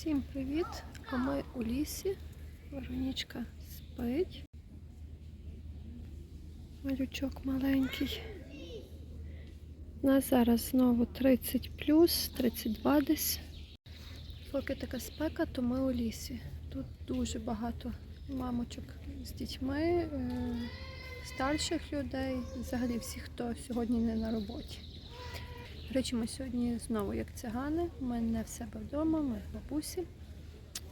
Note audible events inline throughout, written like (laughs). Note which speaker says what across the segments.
Speaker 1: Всім привіт! А ми у лісі. Веронічка спить. Малючок маленький. У нас зараз знову 30 плюс, 32 десь. Поки така спека, то ми у лісі. Тут дуже багато мамочок з дітьми, е, старших людей, взагалі всі, хто сьогодні не на роботі. До речі, ми сьогодні знову як цигани. Ми не в себе вдома, ми в бабусі,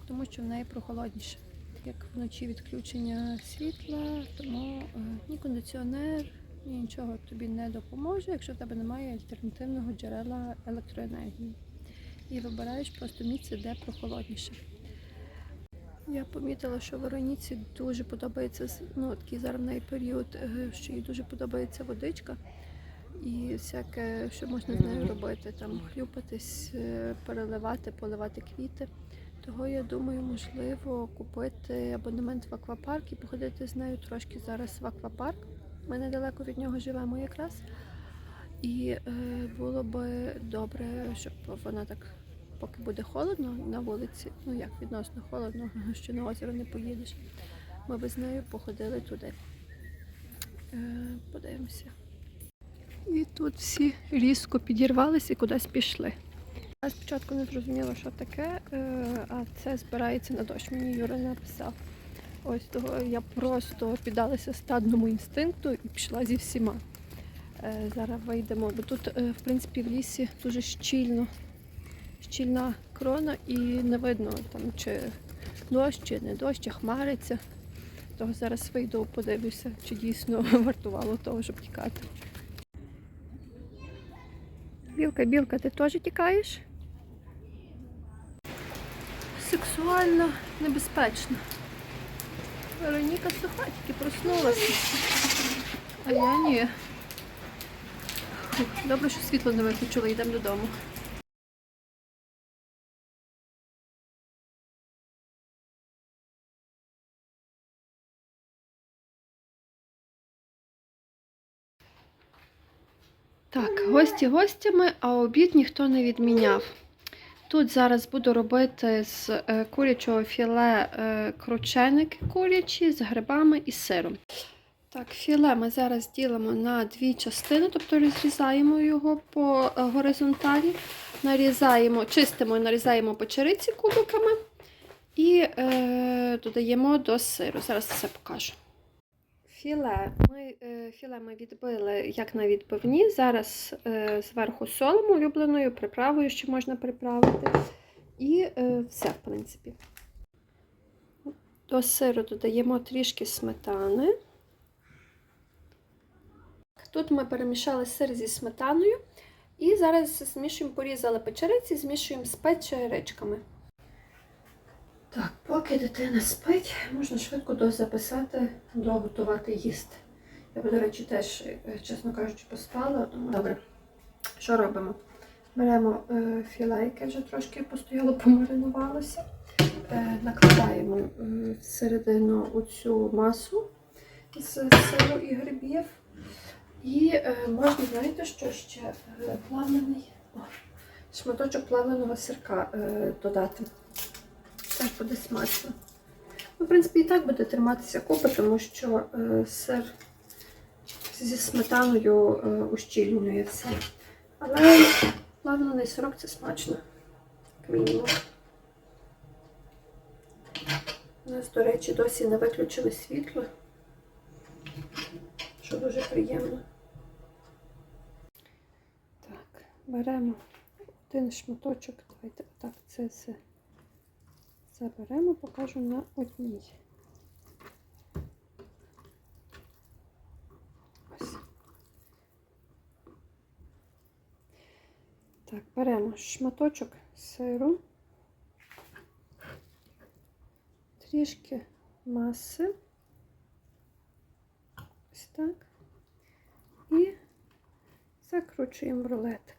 Speaker 1: тому що в неї прохолодніше. Як вночі відключення світла, тому е, ні кондиціонер, ні нічого тобі не допоможе, якщо в тебе немає альтернативного джерела електроенергії. І вибираєш просто місце, де прохолодніше. Я помітила, що Вероніці дуже подобається ну, такий зараз в неї період, е, що їй дуже подобається водичка і всяке, що можна з нею робити, там хлюпатись, е, переливати, поливати квіти. Того я думаю, можливо, купити абонемент в аквапарк і походити з нею трошки зараз в аквапарк. Ми недалеко від нього живемо якраз. І е, було би добре, щоб вона так, поки буде холодно на вулиці, ну як відносно холодно, (laughs) що на озеро не поїдеш. Ми би з нею походили туди. Е, подивимося. І тут всі різко підірвалися і кудись пішли. Я спочатку не зрозуміла, що таке, е, а це збирається на дощ. Мені Юра написав. Ось того я просто піддалася стадному інстинкту і пішла зі всіма. Е, Зараз вийдемо, бо тут, е, в принципі, в лісі дуже щільно, щільна крона і не видно там, чи дощ, чи не дощ, чи хмариться. Того зараз вийду, подивлюся, чи дійсно (laughs) вартувало того, щоб тікати. Білка, білка, ти теж тікаєш? Сексуально небезпечно. Вероніка суха, тільки проснулася. А я ні. Добре, що світло не виключили, йдемо додому. Так, гості гостями, а обід ніхто не відміняв. Тут зараз буду робити з е, курячого філе е, крученики курячі з грибами і сиром. Так, філе ми зараз ділимо на дві частини, тобто розрізаємо його по е, горизонталі, нарізаємо, чистимо і нарізаємо печериці кубиками і е, додаємо до сиру. Зараз все покажу. Філе ми, е, філе ми відбили як на відбивні. Зараз е, зверху солимо улюбленою приправою, що можна приправити. І е, все, в принципі. До сиру додаємо трішки сметани. Тут ми перемішали сир зі сметаною. І зараз змішуємо, порізали печериці, змішуємо з печеричками. Поки дитина спить, можна швидко дозаписати, доготувати їсти. Я, до речі, теж, е, чесно кажучи, поспала. Тому... Добре. Що робимо? Беремо е, філе, яке вже трошки постояло, помаринувалося, е, накладаємо е, всередину оцю масу з сиру і грибів. І е, можна, знаєте, що ще е, плавлений, шматочок плавленого сирка е, додати. Теж буде смачно. Ну, в принципі, і так буде триматися купи, тому що е, сир зі сметаною е, ущільнює все. Але плавлений сирок це смачно, мінімум. У нас, до речі, досі не виключили світло, що дуже приємно. Так, беремо один шматочок. Давайте отак це все заберемо, покажу на одній. Ось. Так, беремо шматочок сиру, трішки маси, ось так, і закручуємо рулетик.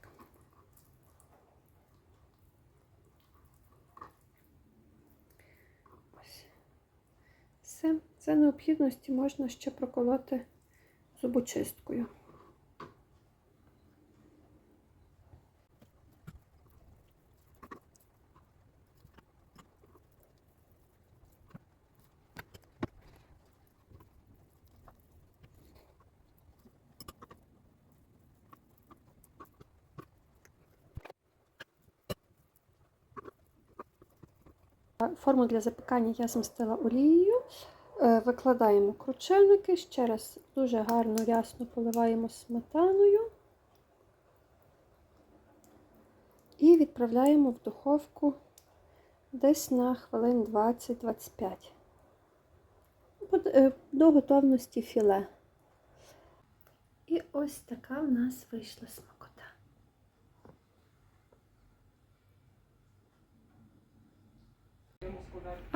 Speaker 1: За необхідності можна ще проколоти зубочисткою. Форму для запікання я змістила олією. Е, Викладаємо крученики, ще раз дуже гарно рясно поливаємо сметаною і відправляємо в духовку десь на хвилин 20-25 е, до готовності філе. І ось така в нас вийшла смакота.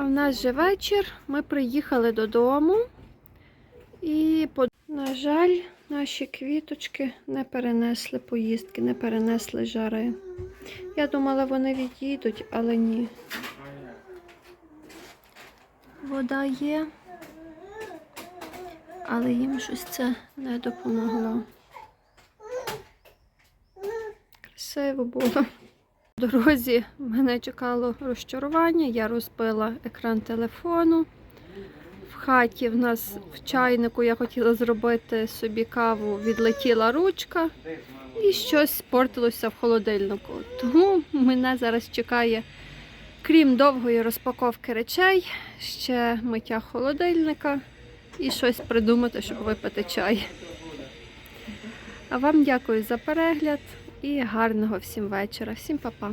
Speaker 1: В нас же вечір. Ми приїхали додому. І, на жаль, наші квіточки не перенесли поїздки, не перенесли жари. Я думала, вони відійдуть, але ні. Вода є, але їм щось це не допомогло. Красиво було. Дорозі мене чекало розчарування, я розбила екран телефону. В хаті в нас в чайнику я хотіла зробити собі каву, відлетіла ручка і щось спортилося в холодильнику. Тому мене зараз чекає, крім довгої розпаковки речей, ще миття холодильника і щось придумати, щоб випити чай. А вам дякую за перегляд і гарного всім вечора. Всім па-па.